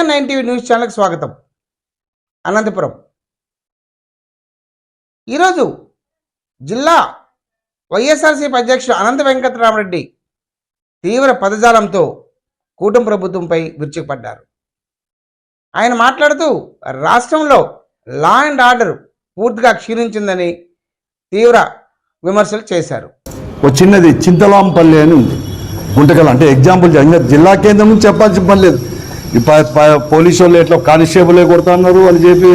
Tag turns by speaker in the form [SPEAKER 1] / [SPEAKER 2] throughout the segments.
[SPEAKER 1] YR nine TV news ఛానల్కి స్వాగతం. అనంతపురం. ఈరోజు జిల్లా వైఎస్ఆర్సీపీ అధ్యక్షుడు అనంత వెంకటరామరెడ్డి తీవ్ర పదజాలంతో కూటమి ప్రభుత్వంపై విరుచుకుపడ్డారు. ఆయన మాట్లాడుతూ రాష్ట్రంలో లా అండ్ ఆర్డర్ పూర్తిగా క్షీణించిందని తీవ్ర విమర్శలు చేశారు.
[SPEAKER 2] ఓ చిన్నది చింతలాంపల్లి అని ఉంది. గుంటకల్ అంటే ఎగ్జాంపుల్ జిల్లా కేంద్రం నుంచి చెప్పాల్సిన పని లేదు. పోలీసు వాళ్ళు ఎట్లా కానిస్టేబులే కొడుతున్నారు అని చెప్పి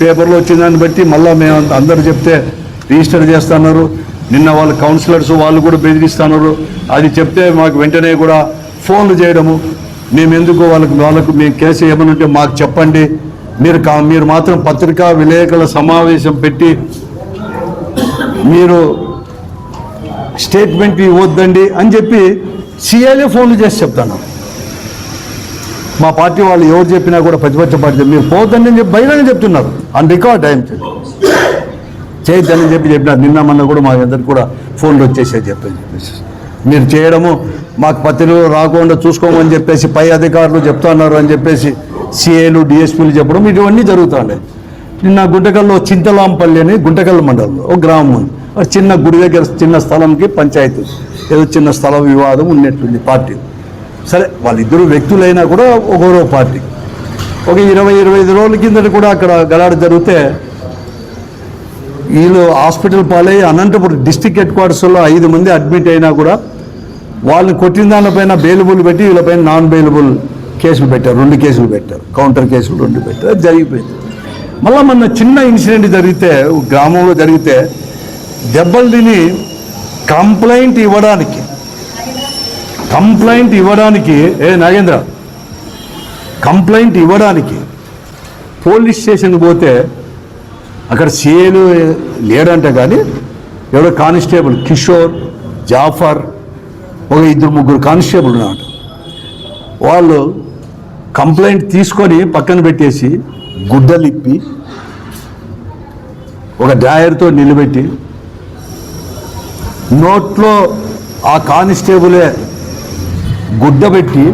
[SPEAKER 2] పేపర్లో వచ్చిన దాన్ని బట్టి మళ్ళీ మేము అందరు అందరూ చెప్తే రిజిస్టర్ చేస్తున్నారు. నిన్న వాళ్ళ కౌన్సిలర్స్ వాళ్ళు కూడా బెదిరిస్తున్నారు. అది చెప్తే మాకు వెంటనే కూడా ఫోన్లు చేయడము. మేము ఎందుకు వాళ్ళకి వాళ్ళకు మేము కేసు ఏమైనా ఉంటే మాకు చెప్పండి. మీరు కా మీరు మాత్రం పత్రికా విలేకరుల సమావేశం పెట్టి మీరు స్టేట్మెంట్ ఇవ్వద్దండి అని చెప్పి సిఐలే ఫోన్లు చేసి చెప్తాను మా పార్టీ వాళ్ళు ఎవరు చెప్పినా కూడా ప్రతిపక్ష పార్టీ మీరు పోద్దని అని చెప్పి బహిరంగ చెప్తున్నారు. అండ్ రికార్డ్ టైం చేయొద్దని చెప్పి చెప్పినారు నిన్న మొన్న కూడా మా అందరికి కూడా ఫోన్లు వచ్చేసే చెప్పని చెప్పేసి. మీరు చేయడము మాకు పత్రికలు రాకుండా చూసుకోమని చెప్పేసి పై అధికారులు చెప్తున్నారు అని చెప్పేసి సిఏలు డిఎస్పీలు చెప్పడం ఇటువన్నీ జరుగుతున్నాయి నిన్న గుంటకల్లో చింతలాంపల్లి అని గుంటకల్ మండలంలో ఒక గ్రామం ఉంది. చిన్న గుడి దగ్గర చిన్న స్థలంకి పంచాయతీ ఏదో చిన్న స్థల వివాదం ఉన్నట్టుంది పార్టీ. సరే వాళ్ళిద్దరు వ్యక్తులైనా కూడా ఒకరో పార్టీ. ఒక ఇరవై ఇరవై ఐదు రోజుల కిందట కూడా అక్కడ గలాడ జరిగితే వీళ్ళు హాస్పిటల్ పాలై అనంతపురం డిస్టిక్ హెడ్ క్వార్టర్స్లో ఐదు మంది అడ్మిట్ అయినా కూడా వాళ్ళని కొట్టిన దానిపైన బెయిలబుల్ పెట్టి వీళ్ళపైన నాన్ బెయిలబుల్ కేసులు పెట్టారు రెండు కేసులు పెట్టారు కౌంటర్ కేసులు రెండు పెట్టారు అది జరిగిపోయింది. మళ్ళీ మొన్న చిన్న ఇన్సిడెంట్ జరిగితే గ్రామంలో జరిగితే దెబ్బలు తిని కంప్లైంట్ ఇవ్వడానికి కంప్లైంట్ ఇవ్వడానికి ఏ నాగేంద్ర? కంప్లైంట్ ఇవ్వడానికి పోలీస్ స్టేషన్కి పోతే అక్కడ సీఏలు లేడంటే కానీ ఎవడో కానిస్టేబుల్ కిషోర్ జాఫర్ ఒక ఇద్దరు ముగ్గురు కానిస్టేబుల్ ఉన్నాడు వాళ్ళు కంప్లైంట్ తీసుకొని పక్కన పెట్టేసి గుడ్డలిప్పి ఒక డ్రాయర్తో నిలబెట్టి నోట్లో ఆ కానిస్టేబులే గుడ్డ పెట్టి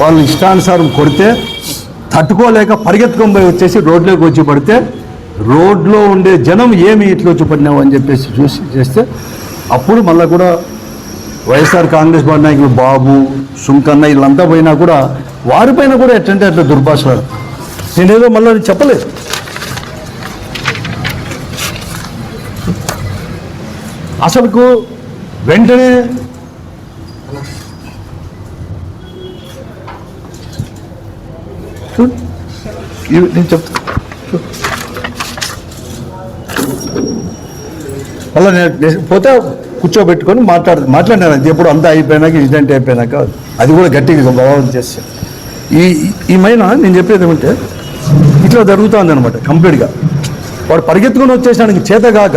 [SPEAKER 2] వాళ్ళు ఇష్టానుసారం కొడితే తట్టుకోలేక పరిగెత్తుకొని పోయి వచ్చేసి రోడ్లోకి వచ్చి పడితే రోడ్లో ఉండే జనం ఏమి ఇట్లా వచ్చి పడినావు అని చెప్పేసి చూసి చేస్తే అప్పుడు మళ్ళీ కూడా వైఎస్ఆర్ కాంగ్రెస్ పార్టీ నాయకులు బాబు సుంకన్న వీళ్ళంతా పోయినా కూడా వారిపైన కూడా ఎట్లంటే అట్లా దుర్భాషలాడు నేనేదో మళ్ళీ చెప్పలేదు. అసలుకు వెంటనే చూడు ఇవి నేను చెప్తా మళ్ళీ నేను పోతే కూర్చోబెట్టుకొని మాట్లాడు మాట్లాడినాను. అది ఎప్పుడు అంతా అయిపోయినాక ఇన్సిడెంట్ అయిపోయినాక. అది కూడా గట్టిగా ప్రభావం చేస్తే. ఈ ఈ మైన నేను చెప్పేది ఏమంటే ఇట్లా జరుగుతుంది అనమాట కంప్లీట్గా. వాడు పరిగెత్తుకొని వచ్చేసానికి చేతగాక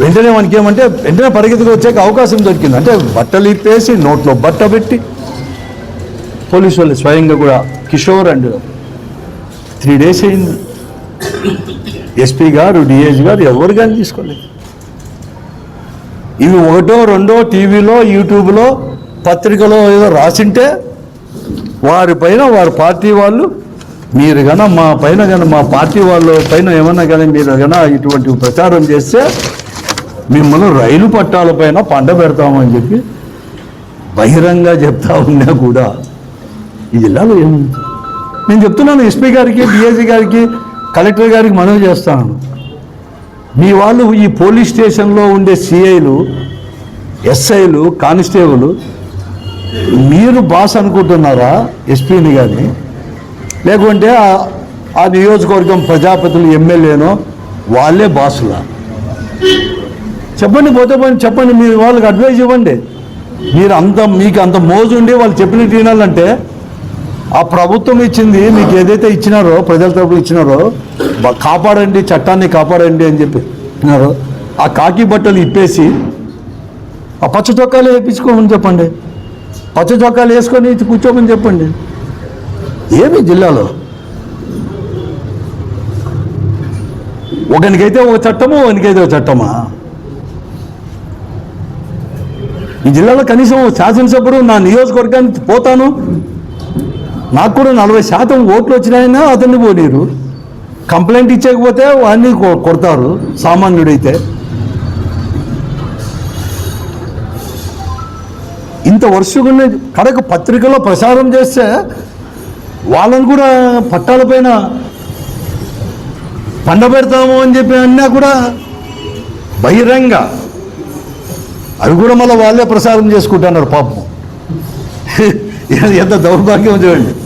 [SPEAKER 2] వెంటనే మనకి ఏమంటే వెంటనే పరిగెత్తుకు వచ్చాక అవకాశం దొరికింది. అంటే బట్టలు ఇప్పేసి నోట్లో బట్ట పెట్టి పోలీసు వాళ్ళు స్వయంగా కూడా కిషోర్ అండ్ త్రీ డేస్ అయింది. ఎస్పీ గారు డిఏజీ గారు ఎవరు కానీ తీసుకోలేదు. ఇవి ఒకటో రెండో టీవీలో యూట్యూబ్లో పత్రికలో ఏదో రాసింటే వారి పైన వారి పార్టీ వాళ్ళు మీరు కన్నా మా పైన కానీ మా పార్టీ వాళ్ళ పైన ఏమన్నా కానీ మీరు కన్నా ఇటువంటి ప్రచారం చేస్తే మిమ్మల్ని రైలు పట్టాల పైన పంట పెడతామని చెప్పి బహిరంగ చెప్తా ఉన్నా కూడా ఈ జిల్లాలో ఏముంది నేను చెప్తున్నాను ఎస్పీ గారికి డిఐజీ గారికి కలెక్టర్ గారికి మనవి చేస్తాను. మీ వాళ్ళు ఈ పోలీస్ స్టేషన్లో ఉండే సిఐలు ఎస్ఐలు కానిస్టేబుల్ మీరు బాస్ అనుకుంటున్నారా ఎస్పీని కానీ లేకుంటే ఆ- ఆ నియోజకవర్గం ప్రజాపతులు ఎమ్మెల్యేనో వాళ్ళే బాసులా? చెప్పండి పోతే పోయి చెప్పండి మీరు వాళ్ళకి అడ్వైజ్ ఇవ్వండి. మీరు అంత మీకు అంత మోజు ఉండి వాళ్ళు చెప్పినట్టు వినాలంటే ఆ ప్రభుత్వం ఇచ్చింది మీకు ఏదైతే ఇచ్చినారో ప్రజల తరపున ఇచ్చినారో కాపాడండి చట్టాన్ని కాపాడండి అని చెప్పి అన్నారు ఆ కాకి బట్టలు ఇప్పేసి ఆ పచ్చ చొక్కాలు వేయించుకోమని చెప్పండి. పచ్చ చొక్కాలు వేసుకొని ఇచ్చి కూర్చోమని చెప్పండి. ఏమి జిల్లాలో? ఒకనికైతే ఒక చట్టము ఒకనికైతే ఒక చట్టమా? ఈ జిల్లాలో కనీసం శాసనసభ్యుడు నా నియోజకవర్గానికి పోతాను నాకు కూడా నలభై శాతం ఓట్లు వచ్చినాయినా అతన్ని పోనీరు. కంప్లైంట్ ఇచ్చకపోతే వాడిని కొ- కొడతారు సామాన్యుడైతే. ఇంత వరుసగా కడకు పత్రికలో ప్రసారం చేస్తే వాళ్ళని కూడా పట్టాలపైన పండబెడతాము అని చెప్పి అన్నా కూడా బహిరంగ అవి కూడా మళ్ళీ వాళ్ళే ప్రసారం చేసుకుంటున్నారు పాపం. ఎంత దౌర్భాగ్యం చూడండి.